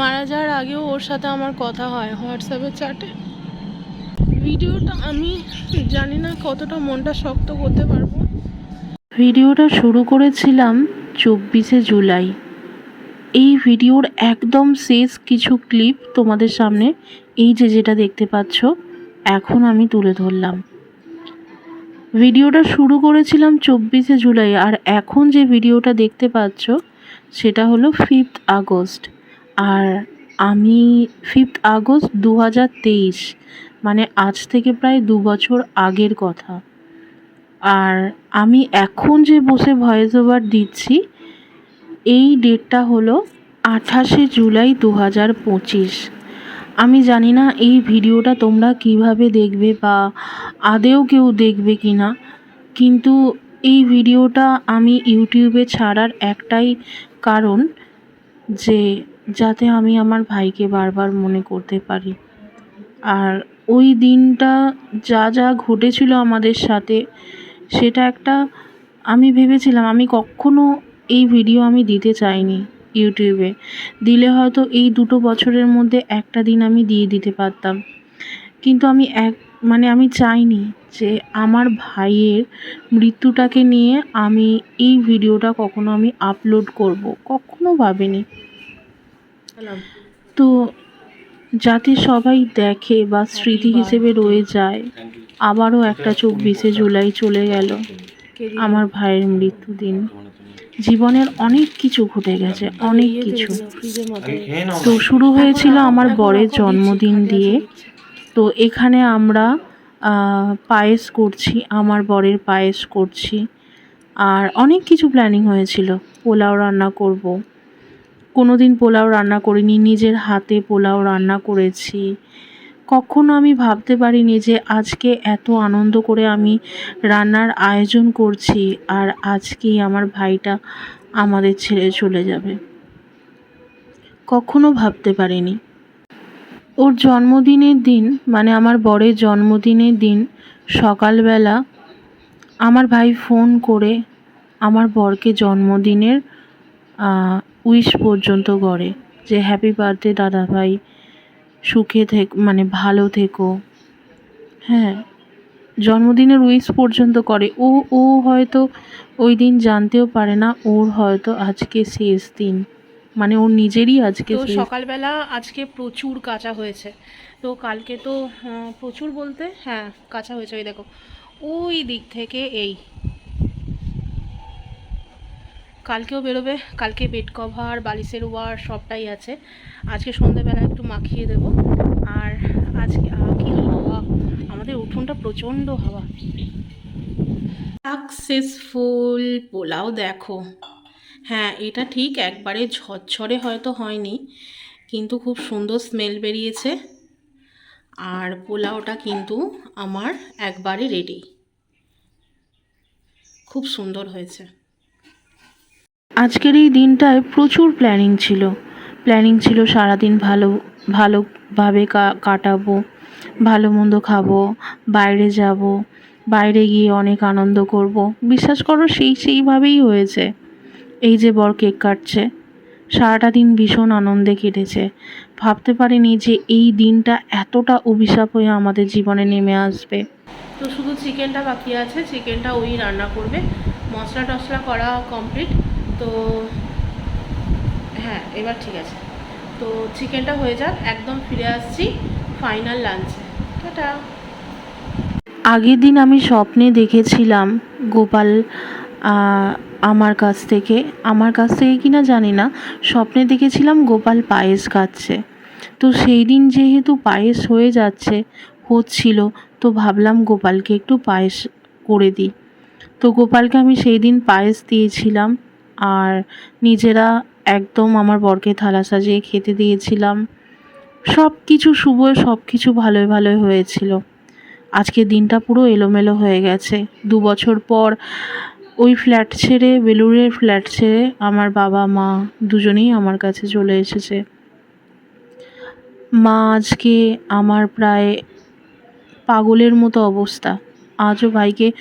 মারা যাওয়ার আগেও ওর সাথে আমার কথা হয় হোয়াটসঅ্যাপে চ্যাটে ভিডিওটা আমি জানি না কতটা মনটা শক্ত করতে পারব। ভিডিওটা শুরু করেছিলাম চব্বিশে জুলাই। এই ভিডিওর একদম শেষ কিছু ক্লিপ তোমাদের সামনে, এই যে যেটা দেখতে পাচ্ছ, এখন আমি তুলে ধরলাম। ভিডিওটা শুরু করেছিলাম চব্বিশে জুলাই, আর এখন যে ভিডিওটা দেখতে পাচ্ছ, সেটা হলো ফিফথ আগস্ট। আর আমি ফিফথ আগস্ট দু হাজার তেইশ মানে আজ থেকে প্রায় দু বছর আগের কথা। আর আমি এখন যে বসে ভয়েস ওভার দিচ্ছি, এই ডেটটা হলো আঠাশে জুলাই দু হাজার পঁচিশ। আমি জানি না এই ভিডিওটা তোমরা কীভাবে দেখবে বা আদেও কেউ দেখবে কি না কিন্তু এই ভিডিওটা আমি ইউটিউবে ছাড়ার একটাই কারণ যে যাতে আমি আমার ভাইকে বারবার মনে করতে পারি। আর ওই দিনটা যা যা ঘটেছিল আমাদের সাথে, সেটা একটা আমি ভেবেছিলাম, আমি কখনো এই ভিডিও আমি দিতে চাইনি ইউটিউবে। দিলে হয়তো এই দুটো বছরের মধ্যে একটা দিন আমি দিয়ে দিতে পারতাম। কিন্তু আমি এক মানে আমি চাইনি যে আমার ভাইয়ের মৃত্যুটাকে নিয়ে আমি এই ভিডিওটা কখনো আমি আপলোড করব। কখনো ভাবিনি। তো যাতে সবাই দেখে বা স্মৃতি হিসেবে রয়ে যায়, আবারও একটা চব্বিশে জুলাই চলে গেল। আমার ভাইয়ের মৃত্যু দিন জীবনের অনেক কিছু ঘটে গেছে, অনেক কিছু। তো শুরু হয়েছিল আমার বরের জন্মদিন দিয়ে। তো এখানে আমরা পায়েস করছি, আমার বরের পায়েস করছি। আর অনেক কিছু প্ল্যানিং হয়েছিল। পোলাও রান্না করব কোনো দিন পোলাও রান্না করিনি, নিজের হাতে পোলাও রান্না করেছি। কখনো আমি ভাবতে পারিনি যে আজকে এত আনন্দ করে আমি রান্নার আয়োজন করছি আর আজকেই আমার ভাইটা আমাদের ছেড়ে চলে যাবে। কখনো ভাবতে পারিনি। ওর জন্মদিনের দিন মানে আমার বরের জন্মদিনের দিন সকালবেলা আমার ভাই ফোন করে আমার বরকে জন্মদিনের উইশ পর্যন্ত করে যে হ্যাপি বার্থডে দাদা ভাই সুখে থেক মানে ভালো থেকো। হ্যাঁ জন্মদিনের উইশ পর্যন্ত করে। ও ও হয়তো ওই দিন জানতেও পারে না ওর হয়তো আজকে শেষ দিন। মানে ওর নিজেরই আজকে তো সকালবেলা আজকে প্রচুর কাঁচা হয়েছে। তো কালকে তো প্রচুর বলতে হ্যাঁ কাঁচা হয়েছে ওই দেখো। ওই দিক থেকে এই। কালকেও বেরোবে, কালকে বেড কভার বালিশের ওয়ার সবটাই আছে। আজকে সন্ধ্যেবেলা একটু মাখিয়ে দেব। আর আজকে কি হাওয়া? আমাদের উঠোনটা প্রচণ্ড হাওয়া। সাকসেসফুল পোলাও দেখো। হ্যাঁ এটা ঠিক একবারে ঝরঝরে হয়তো হয়নি, কিন্তু খুব সুন্দর স্মেল বেরিয়েছে। আর পোলাওটা কিন্তু আমার একবারে রেডি খুব সুন্দর হয়েছে। আজকের এই দিনটায় প্রচুর প্ল্যানিং ছিল। প্ল্যানিং ছিল সারাদিন ভালো, ভালোভাবে কাটাবো, ভালো মন্দ খাব, বাইরে যাব, বাইরে গিয়ে অনেক আনন্দ করব। বিশ্বাস করো সেই, সেইভাবেই হয়েছে। এই যে বর কেক কাটছে, সারাটা দিন ভীষণ আনন্দে কেটেছে। ভাবতে পারিনি যে এই দিনটা এতটা অভিশাপ হয়ে আমাদের জীবনে নেমে আসবে। তো শুধু চিকেনটা বাকি আছে চিকেনটা ওই রান্না করবে। মশলা টশলা করা কমপ্লিট তো হ্যাঁ এবার ঠিক আছে। তো চিকেনটা হয়ে যাক, একদম ফিরে আসছি ফাইনাল লাঞ্চে টাটা। আগের দিন আমি স্বপ্নে দেখেছিলাম গোপাল আমার কাছ থেকে। আমার কাছ থেকে কিনা জানি না, স্বপ্নে দেখেছিলাম গোপাল পায়েস খাচ্ছে। তো সেই দিন যেহেতু পায়েস হয়ে যাচ্ছে, হচ্ছিল, তো ভাবলাম গোপালকে একটু পায়েস করে দিই। তো গোপালকে আমি সেই দিন পায়েস দিয়েছিলাম। আর নিজেরা একদম আমার বরকে থালা সাজিয়ে খেতে দিয়েছিলাম। সব কিছু শুভ, সব কিছু ভালোই ভালোই হয়েছিল। আজকের দিনটা পুরো এলোমেলো হয়ে গেছে। দু বছর পর ওই ফ্ল্যাট ছেড়ে, বেলুড়ের ফ্ল্যাট ছেড়ে আমার বাবা, মা দুজনেই আমার কাছে চলে এসেছে। মা আজকে আমার প্রায় পাগলের মতো অবস্থা। আজও ভাইকে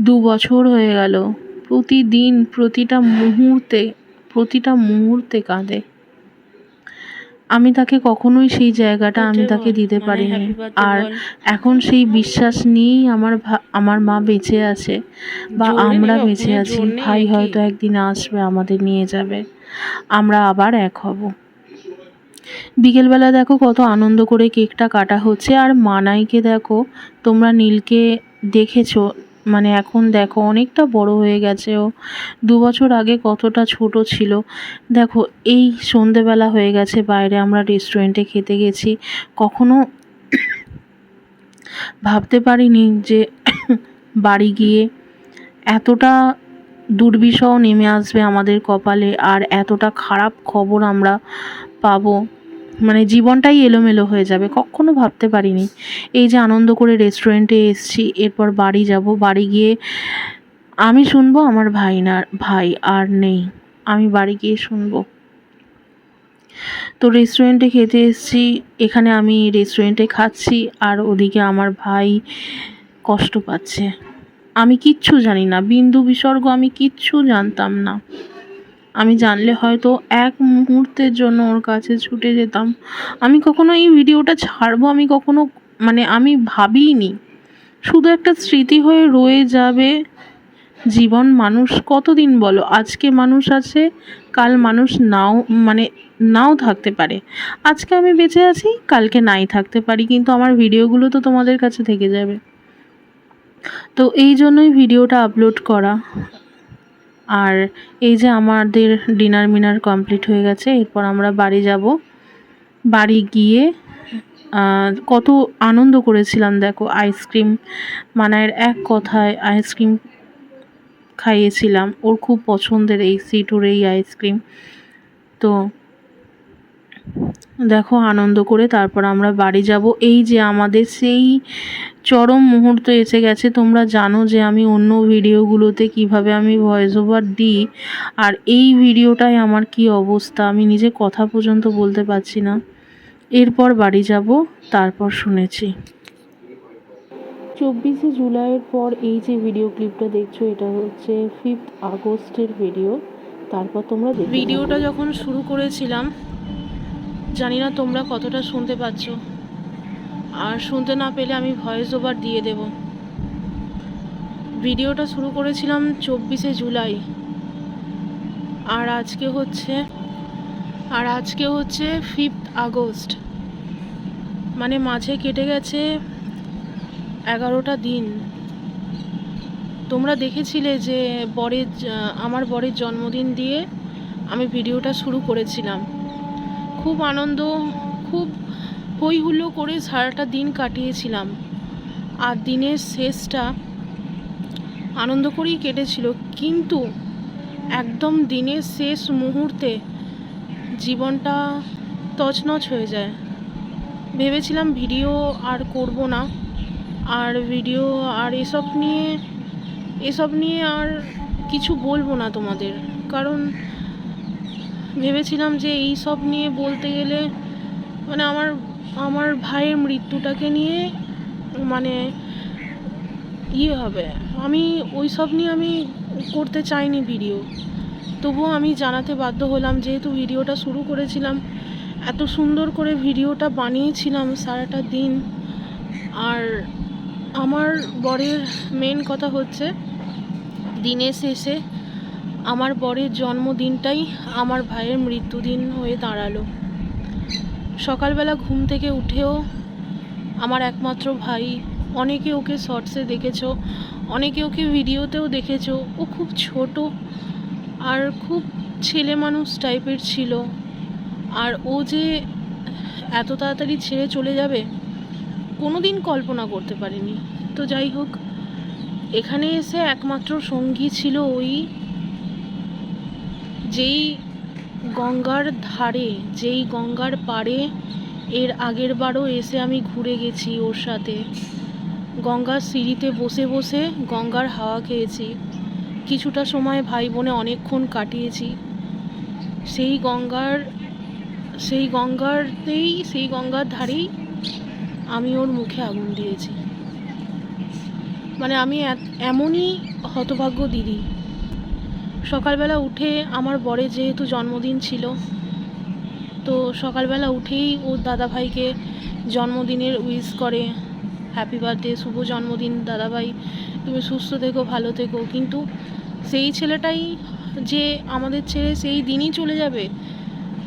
দু বছর হয়ে গেল। প্রতিদিন প্রতিটা মুহূর্তে প্রতিটা মুহূর্তে কাঁদে। আমি তাকে কখনোই সেই জায়গাটা আমি তাকে দিতে পারিনি। আর এখন সেই বিশ্বাস নিয়েই আমার আমার মা বেঁচে আছে বা আমরা বেঁচে আছি। ভাই হয়তো একদিন আসবে আমাদের নিয়ে যাবে। আমরা আবার এক হব। বিকেলবেলা দেখো কত আনন্দ করে কেকটা কাটা হচ্ছে। আর মানাইকে দেখো তোমরা নীলকে দেখেছ মানে এখন দেখো অনেকটা বড় হয়ে গেছে ও। দু বছর আগে কতটা ছোট ছিল। দেখো, এই সন্ধেবেলা হয়ে গেছে, বাইরে আমরা রেস্টুরেন্টে খেতে গেছি। কখনো ভাবতে পারিনি যে বাড়ি গিয়ে এতটা দুর্বিষহ নেমে আসবে আমাদের কপালে, আর এতটা খারাপ খবর আমরা পাবো। মানে জীবনটাই এলোমেলো হয়ে যাবে, কখনো ভাবতে পারিনি। এই যে আনন্দ করে রেস্টুরেন্টে এসছি, এরপর বাড়ি যাব। বাড়ি গিয়ে আমি শুনব আমার ভাই না ভাই আর নেই। আমি বাড়ি গিয়ে শুনব। তো রেস্টুরেন্টে খেতে এসেছি, এখানে আমি রেস্টুরেন্টে খাচ্ছি আর ওদিকে আমার ভাই কষ্ট পাচ্ছে। আমি কিচ্ছু জানি না, বিন্দু বিসর্গ আমি কিচ্ছু জানতাম না। আমি জানলে হয়তো এক মুহূর্তের জন্য ওর কাছে ছুটে যেতাম। আমি কখনো এই ভিডিওটা ছাড়বো? আমি কখনো মানে আমি ভাবিনি শুধু একটা স্মৃতি হয়ে রয়ে যাবে জীবন মানুষ। কতদিন বলো? আজকে মানুষ আছে, কাল মানুষ নাও মানে নাও থাকতে পারে। আজকে আমি বেঁচে আছি, কালকে নাই থাকতে পারি, কিন্তু আমার ভিডিওগুলো তো তোমাদের কাছে থেকে যাবে। তো এই জন্যই ভিডিওটা আপলোড করা। আর এই যে আমাদের ডিনার মিনার কমপ্লিট হয়ে গেছে, এরপর আমরা বাড়ি যাব। বাড়ি গিয়ে কত আনন্দ করেছিলাম, দেখো আইসক্রিম মানায়ের এক কথায় আইসক্রিম খাইয়েছিলাম। ওর খুব পছন্দের এই সিটুর এই আইসক্রিম তো দেখো, আনন্দ করে তারপর আমরা বাড়ি যাব। এই যে আমাদের সেই চরম মুহূর্ত এসে গেছে। তোমরা জানো যে আমি অন্য ভিডিওগুলোতে কীভাবে আমি ভয়েস ওভার দিই। আর এই ভিডিওটায় আমার কি অবস্থা, আমি নিজে কথা পর্যন্ত বলতে পারছি না। এরপর বাড়ি যাব, তারপর শুনেছি। চব্বিশে জুলাইয়ের পর এই যে ভিডিও ক্লিপটা দেখছ, এটা হচ্ছে ফিফথ আগস্টের ভিডিও তারপর তোমরা ভিডিওটা যখন শুরু করেছিলাম জানি না তোমরা কতটা শুনতে পাচ্ছ। আর শুনতে না পেলে আমি ভয়েস ওভার দিয়ে দেব। ভিডিওটা শুরু করেছিলাম চব্বিশে জুলাই। আর আজকে হচ্ছে, আর আজকে হচ্ছে ফিফথ আগস্ট। মানে মাঝে কেটে গেছে এগারোটা দিন। তোমরা দেখেছিলে যে বরের, আমার বরের জন্মদিন দিয়ে আমি ভিডিওটা শুরু করেছিলাম। খুব আনন্দ, খুব হই হুল্লো করে সারাটা দিন কাটিয়েছিলাম। আর দিনের শেষটা আনন্দ করেই কেটেছিল। কিন্তু একদম দিনের শেষ মুহূর্তে জীবনটা তছনছ হয়ে যায়। ভেবেছিলাম ভিডিও আর করব না। আর ভিডিও আর এসব নিয়ে এসব নিয়ে আর কিছু বলব না তোমাদের। কারণ ভেবেছিলাম যে এই সব নিয়ে বলতে গেলে মানে আমার আমার ভাইয়ের মৃত্যুটাকে নিয়ে মানে ইয়ে হবে। আমি ওই সব নিয়ে আমি করতে চাইনি ভিডিও। তবুও আমি জানাতে বাধ্য হলাম, যেহেতু ভিডিওটা শুরু করেছিলাম, এত সুন্দর করে ভিডিওটা বানিয়েছিলাম সারাটা দিন। আর আমার বরের মেন কথা হচ্ছে, দিনের শেষে আমার বরের জন্মদিনটাই আমার ভাইয়ের মৃত্যুদিন হয়ে দাঁড়াল। সকালবেলা ঘুম থেকে উঠেও আমার একমাত্র ভাই, অনেকে ওকে শর্টসে দেখেছ, অনেকে ওকে ভিডিওতেও দেখেছ, ও খুব ছোট আর খুব ছেলে মানুষ টাইপের ছিল। আর ও যে এত তাড়াতাড়ি ছেড়ে চলে যাবে কোনো দিন কল্পনা করতে পারিনি। তো যাই হোক, এখানে এসে একমাত্র সঙ্গী ছিল ওই যেই গঙ্গার ধারে, যেই গঙ্গার পাড়ে এর আগের বারও এসে আমি ঘুরে গেছি ওর সাথে। গঙ্গার সিঁড়িতে বসে বসে গঙ্গার হাওয়া খেয়েছি। কিছুটা সময় ভাই বোনে অনেকক্ষণ কাটিয়েছি। সেই গঙ্গার, সেই গঙ্গারতেই সেই গঙ্গার ধারেই আমি ওর মুখে আগুন দিয়েছি। মানে আমি এমনই হতভাগ্য দিদি। সকালবেলা উঠে আমার বরের যেহেতু জন্মদিন ছিল, তো সকালবেলা উঠেই ওর দাদা ভাইকে জন্মদিনের উইশ করে হ্যাপি বার্থডে শুভ জন্মদিন দাদাভাই, তুমি সুস্থ থেকো, ভালো থেকো। কিন্তু সেই ছেলেটাই যে আমাদের ছেড়ে সেই দিনই চলে যাবে,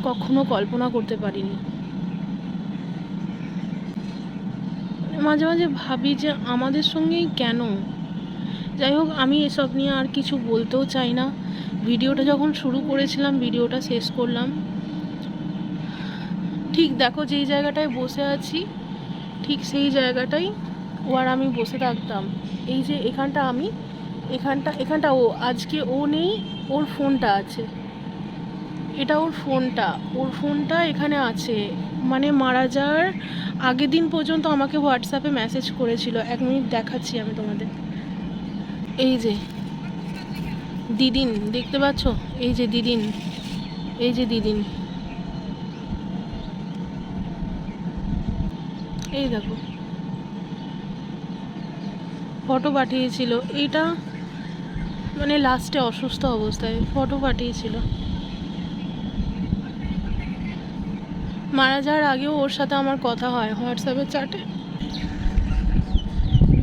কখনো কল্পনা করতে পারিনি। মাঝে মাঝে ভাবি যে আমাদের সঙ্গেই কেন? যাই হোক, আমি এসব নিয়ে আর কিছু বলতেও চাই না। ভিডিওটা যখন শুরু করেছিলাম, ভিডিওটা শেষ করলাম। ঠিক দেখো যেই জায়গাটায় বসে আছি, ঠিক সেই জায়গাটাই ও আর আমি বসে থাকতাম। এই যে এখানটা আমি, এখানটা এখানটা ও, আজকে ও নেই, ওর ফোনটা আছে। এটা ওর ফোনটা ওর ফোনটা এখানে আছে। মানে মারা যাওয়ার আগের দিন পর্যন্ত আমাকে হোয়াটসঅ্যাপে মেসেজ করেছিল। এক মিনিট দেখাচ্ছি আমি তোমাদের। এই যে দিদিন, দেখতে পাচ্ছ? এই যে দিদিন, এই যে দিদিন। এই দেখো। ফটো পাঠিয়েছিল। এইটা মানে লাস্টে অসুস্থ অবস্থায় ফটো পাঠিয়েছিল। মারা যাওয়ার আগেও ওর সাথে আমার কথা হয় হোয়াটসঅ্যাপে চ্যাটে।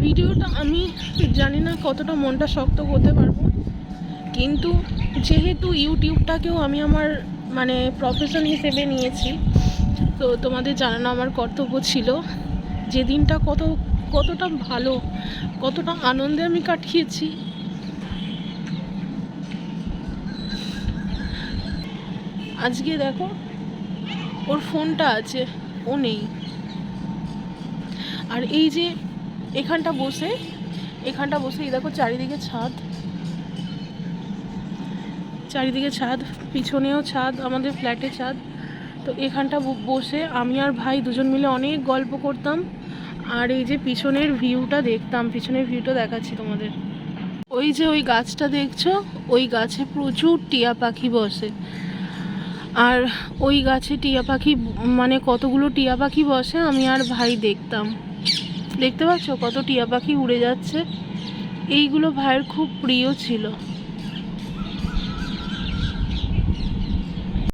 ভিডিওটা আমি জানি না কতটা মনটা শক্ত করতে পারব। কিন্তু যেহেতু ইউটিউবটাকেও আমি আমার মানে প্রফেশন হিসেবে নিয়েছি, তো তোমাদের জানানো আমার কর্তব্য ছিল যে দিনটা কত, কতটা ভালো, কতটা আনন্দে আমি কাটিয়েছি। আজকে দেখো, ওর ফোনটা আছে, ও নেই। আর এই যে এখানটা বসে এখানটা বসে, এই দেখো চারিদিকে ছাদ। চারিদিকে ছাদ, পিছনেও ছাদ, আমাদের ফ্ল্যাটে ছাদ। তো এখানটা বসে আমি আর ভাই দুজন মিলে অনেক গল্প করতাম। আর এই যে পিছনের ভিউটা দেখতাম, পিছনের ভিউটা দেখাচ্ছি তোমাদের। ওই যে ওই গাছটা দেখছ, ওই গাছে প্রচুর টিয়া পাখি বসে। আর ওই গাছে টিয়া পাখি মানে কতগুলো টিয়া পাখি বসে, আমি আর ভাই দেখতাম। দেখতে পাচ্ছ কত টিয়া পাখি উড়ে যাচ্ছে? এইগুলো ভাইয়ের খুব প্রিয় ছিল।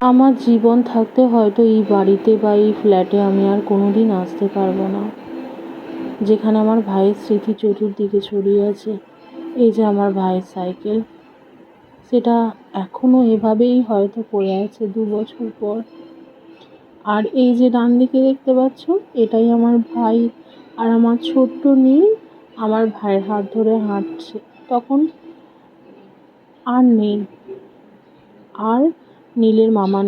আমার জীবন থাকতে হয়তো এই বাড়িতে বা এই ফ্ল্যাটে আমি আর কোনো দিন আসতে পারব না। যেখানে আমার ভাইয়ের স্মৃতি চতুর্দিকে ছড়িয়ে আছে, এই যে আমার ভাইয়ের সাইকেল। সেটা এখনও এভাবেই হয়তো পড়ে আছে দু বছর পর। আর এই যে ডান দিকে দেখতে পাচ্ছ, এটাই আমার ভাই আর আমার ছোট্ট নীল আমার ভাইয়ের হাত ধরে হাঁটছে। তখন আর নেই। আর নীলের মামার